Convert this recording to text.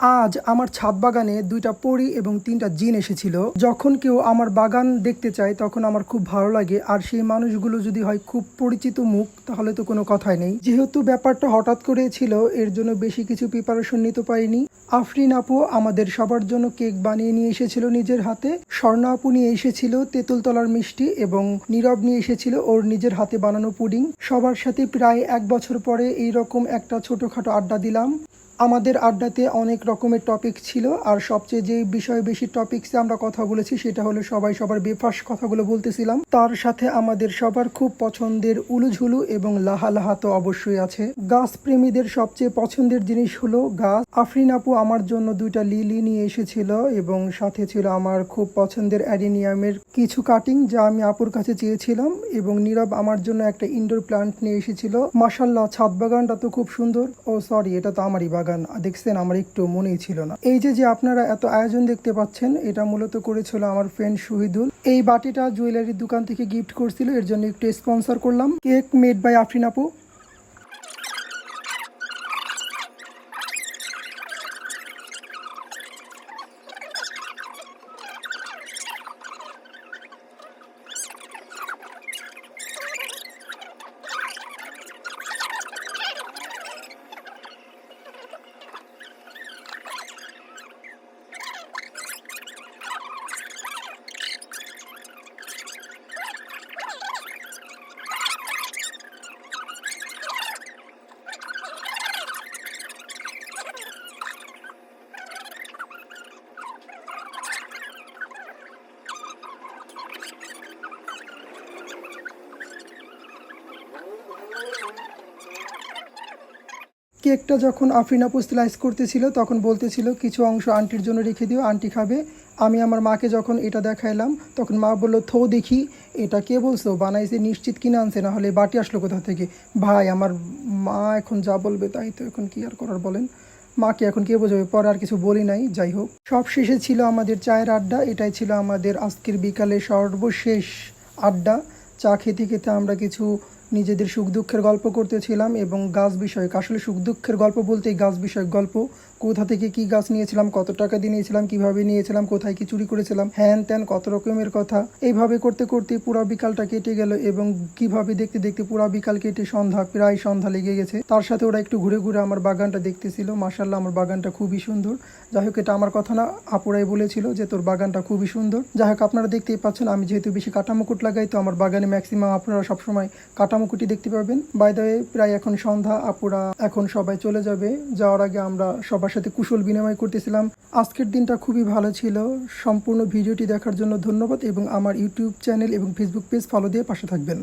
আজ আমার ছাদ বাগানে দুইটা পরি এবং তিনটা জিন এসেছিল। যখন কেউ আমার বাগান দেখতে চায়, তখন আমার খুব ভালো লাগে। আর সেই মানুষগুলো যদি হয় খুব পরিচিত মুখ, তাহলে তো কোনো কথাই নেই। যেহেতু ব্যাপারটা হঠাৎ করে ছিল, এর জন্য বেশি কিছু প্রিপারেশন নিতে পারিনি। আফরিন আপু আমাদের সবার জন্য কেক বানিয়ে নিয়ে এসেছিল নিজের হাতে। স্বর্ণ আপু নিয়ে এসেছিল তেঁতুলতলার মিষ্টি এবং নীরব নিয়ে এসেছিল ওর নিজের হাতে বানানো পুডিং। সবার সাথে প্রায় এক বছর পরে এই রকম একটা ছোটখাটো আড্ডা দিলাম। আমাদের আড্ডাতে অনেক রকমের টপিক ছিল, আর সবচেয়ে যে বিষয়ে বেশি টপিকসে আমরা কথা বলেছি সেটা হলো সবাই সবার বেফাস কথাগুলো বলতেছিলাম। তার সাথে আমাদের সবার খুব পছন্দের উলুঝুলু এবং লাহা লাহা তো অবশ্যই আছে। গাছ প্রেমীদের সবচেয়ে পছন্দের জিনিস হলো গাছ। আফরিন আপু আমার জন্য দুইটা লিলি নিয়ে এসেছিল এবং সাথে ছিল আমার খুব পছন্দের অ্যাডিনিয়ামের কিছু কাটিং যা আমি আপুর কাছে চেয়েছিলাম এবং নীরব আমার জন্য একটা ইনডোর প্লান্ট নিয়ে এসেছিল। মাসাল্লাহ ছাদ বাগানটা তো খুব সুন্দর। ও সরি এটা তো আমারই বাগান। দেখছেন, আমার একটু মনেই ছিল না। এই যে যে আপনারা এত আয়োজন দেখতে পাচ্ছেন, এটা মূলত করেছিল আমার ফ্রেন্ড শহীদুল। এই বাটিটা জুয়েলারির দোকান থেকে গিফট করছিল, এর জন্য একটু স্পন্সর করলাম। কেক মেড বাই আফরিন আপু। কেকটা যখন আফরিন আপু স্লাইস করতেছিল, তখন বলতেছিল, কিছু অংশ আন্টির জন্য রেখে দিও আন্টি খাবে। আমি আমার মাকে যখন এটা দেখাইলাম, তখন মা বলল, থো দেখি, এটা কে বলছো? বানাইছে নিশ্চিত কিনে আনছে, না হলে বাটি আসলো কোথা থেকে? ভাই, আমার মা এখন যা বলবে, তাই তো এখন কি আর করার বলেন? মাকে এখন কে বোঝাবে? পরে আর কিছু বলি নাই, যাই হোক। সব শেষে ছিল আমাদের চায়ের আড্ডা, এটাই ছিল আমাদের আজকের বিকালে সর্বশেষ আড্ডা। চা খেতে খেতে আমরা কিছু নিজেদের সুখ দুঃখের গল্প করতেছিলাম এবং গাছ বিষয়ক, আসলে সুখ দুঃখের গল্প বলতে গাছ বিষয়ক গল্প, কোথা থেকে কি গাছ নিয়েছিলাম, কত টাকা দিয়ে নিয়েছিলাম, কীভাবে নিয়েছিলাম, কোথায় কি চুরি করেছিলাম, হ্যান ত্যান কত রকমের কথা। এইভাবে করতে করতে পুরো বিকালটা কেটে গেল এবং কীভাবে দেখতে দেখতে পুরো বিকাল কেটে সন্ধ্যা, প্রায় সন্ধ্যা লেগে গেছে। তার সাথে ওরা একটু ঘুরে ঘুরে আমার বাগানটা দেখতেছিল। মাসাল্লাহ আমার বাগানটা খুবই সুন্দর। যাই হোক, এটা আমার কথা না, আপুরাই বলেছিল যে তোর বাগানটা খুবই সুন্দর। যাই হোক, আপনারা দেখতেই পাচ্ছেন, আমি যেহেতু বেশি কাটামুকুট লাগাই, তো আমার বাগানে ম্যাক্সিমাম আপনারা সবসময় কাটামুকুটি দেখতে পাবেন বাই দ্য প্রায় এখন সন্ধ্যা, আপুরা এখন সবাই চলে যাবে। যাওয়ার আগে আমরা সবার সাথে কুশল বিনিময় করতেছিলাম। আজকের দিনটা খুবই ভালো ছিল। সম্পূর্ণ ভিডিওটি দেখার জন্য ধন্যবাদ এবং আমার ইউটিউব চ্যানেল এবং ফেসবুক পেজ ফলো দিয়ে পাশে থাকবেন।